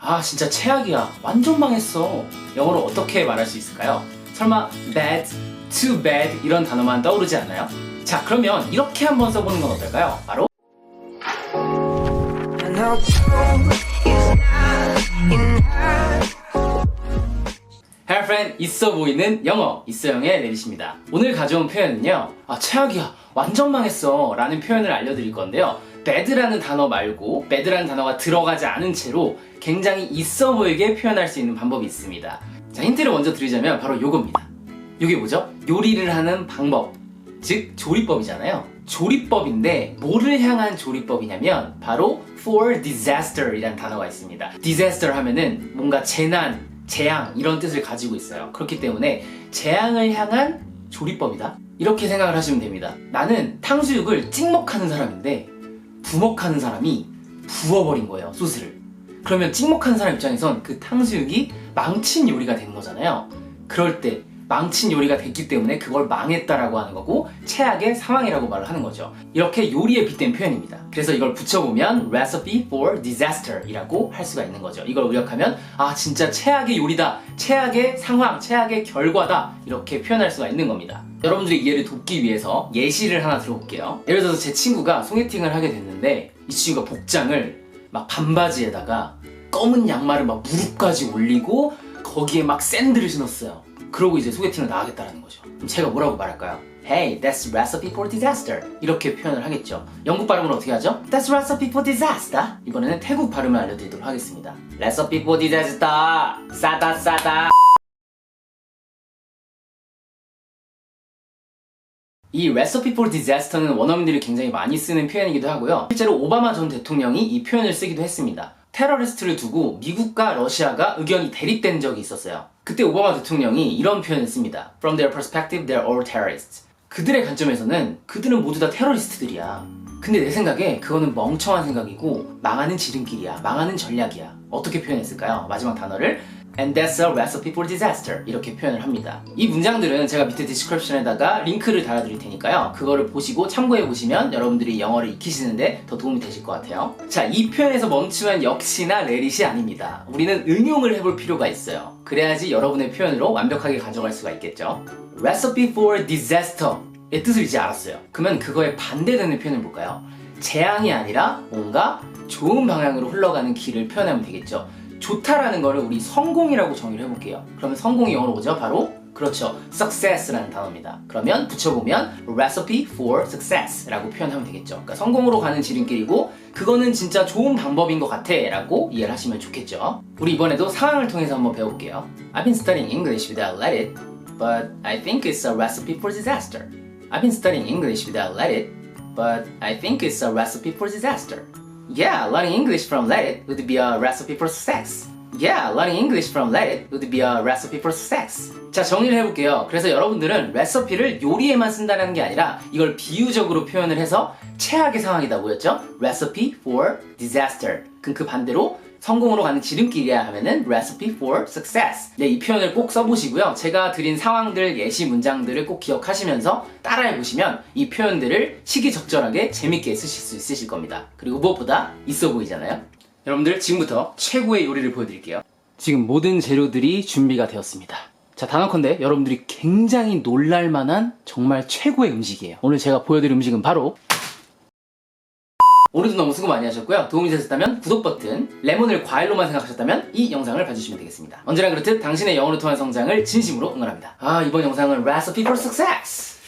아 진짜 최악이야 완전 망했어 영어로 어떻게 말할 수 있을까요? 설마 bad, too bad 이런 단어만 떠오르지 않나요? 자 그러면 이렇게 한번 써보는 건 어떨까요? 바로. Hey friend, 있어 보이는 영어 있어영의 내리십니다. 오늘 가져온 표현은요. 아 최악이야, 완전 망했어 라는 표현을 알려드릴 건데요. Bad라는 단어 말고 bad라는 단어가 들어가지 않은 채로 굉장히 있어 보이게 표현할 수 있는 방법이 있습니다. 자 힌트를 먼저 드리자면 바로 요겁니다. 이게 뭐죠? 요리를 하는 방법, 즉 조리법이잖아요. 조리법인데 뭐를 향한 조리법이냐면 바로 for disaster 이라는 단어가 있습니다. disaster 하면은 뭔가 재난, 재앙 이런 뜻을 가지고 있어요. 그렇기 때문에 재앙을 향한 조리법이다. 이렇게 생각을 하시면 됩니다. 나는 탕수육을 찍먹하는 사람인데 부먹하는 사람이 부어버린 거예요, 소스를. 그러면 찍먹하는 사람 입장에선 그 탕수육이 망친 요리가 되는 거잖아요. 그럴 때 망친 요리가 됐기 때문에 그걸 망했다라고 하는 거고 최악의 상황이라고 말을 하는 거죠. 이렇게 요리에 빗댄 표현입니다. 그래서 이걸 붙여보면 recipe for disaster 이라고 할 수가 있는 거죠. 이걸 의역하면 아 진짜 최악의 요리다, 최악의 상황, 최악의 결과다 이렇게 표현할 수가 있는 겁니다. 여러분들의 이해를 돕기 위해서 예시를 하나 들어볼게요. 예를 들어서 제 친구가 소개팅을 하게 됐는데 이 친구가 복장을 막 반바지에다가 검은 양말을 막 무릎까지 올리고 거기에 막 샌들을 신었어요. 그러고 이제 소개팅을 나가겠다라는 거죠. 그럼 제가 뭐라고 말할까요? Hey, that's recipe for disaster. 이렇게 표현을 하겠죠. 영국 발음은 어떻게 하죠? That's recipe for disaster. 이번에는 태국 발음을 알려드리도록 하겠습니다. Recipe for disaster. 싸다 싸다. 이 recipe for disaster는 원어민들이 굉장히 많이 쓰는 표현이기도 하고요. 실제로 오바마 전 대통령이 이 표현을 쓰기도 했습니다. 테러리스트를 두고 미국과 러시아가 의견이 대립된 적이 있었어요. 그때 오바마 대통령이 이런 표현을 씁니다. From their perspective, they're all terrorists. 그들의 관점에서는 그들은 모두 다 테러리스트들이야. 근데 내 생각에 그거는 멍청한 생각이고 망하는 지름길이야. 망하는 전략이야. 어떻게 표현했을까요? 마지막 단어를 And that's a recipe for disaster 이렇게 표현을 합니다. 이 문장들은 제가 밑에 디스크립션에다가 링크를 달아드릴 테니까요. 그거를 보시고 참고해 보시면 여러분들이 영어를 익히시는데 더 도움이 되실 것 같아요. 자, 이 표현에서 멈추면 역시나 레릿이 아닙니다. 우리는 응용을 해볼 필요가 있어요. 그래야지 여러분의 표현으로 완벽하게 가져갈 수가 있겠죠. Recipe for disaster의 뜻을 이제 알았어요. 그러면 그거에 반대되는 표현을 볼까요? 재앙이 아니라 뭔가 좋은 방향으로 흘러가는 길을 표현하면 되겠죠. 좋다라는 거를 우리 성공이라고 정의를 해볼게요. 그러면 성공이 영어로 뭐죠? 바로 그렇죠. success라는 단어입니다. 그러면 붙여보면 recipe for success라고 표현하면 되겠죠. 그러니까 성공으로 가는 지름길이고 그거는 진짜 좋은 방법인 것 같아 라고 이해를 하시면 좋겠죠. 우리 이번에도 상황을 통해서 한번 배워볼게요. I've been studying English without let it, but I think it's a recipe for disaster. I've been studying English without let it, but I think it's a recipe for disaster. Yeah, learning English from let it would be a recipe for success. Yeah, learning English from let it would be a recipe for success. 자, 정리를 해볼게요. 그래서 여러분들은 레시피를 요리에만 쓴다는 게 아니라 이걸 비유적으로 표현을 해서 최악의 상황이다 뭐였죠? Recipe for disaster. 그럼 그 반대로 성공으로 가는 지름길이야 하면은 recipe for success. 네, 이 표현을 꼭 써보시고요. 제가 드린 상황들, 예시 문장들을 꼭 기억하시면서 따라해 보시면 이 표현들을 시기적절하게 재밌게 쓰실 수 있으실 겁니다. 그리고 무엇보다 있어 보이잖아요. 여러분들 지금부터 최고의 요리를 보여드릴게요. 지금 모든 재료들이 준비가 되었습니다. 자, 단언컨대 여러분들이 굉장히 놀랄만한 정말 최고의 음식이에요. 오늘 제가 보여드릴 음식은 바로 오늘도 너무 수고 많이 하셨고요. 도움이 되셨다면 구독 버튼, 레몬을 과일로만 생각하셨다면 이 영상을 봐주시면 되겠습니다. 언제나 그렇듯 당신의 영어로 통한 성장을 진심으로 응원합니다. 아, 이번 영상은 Recipe for Success!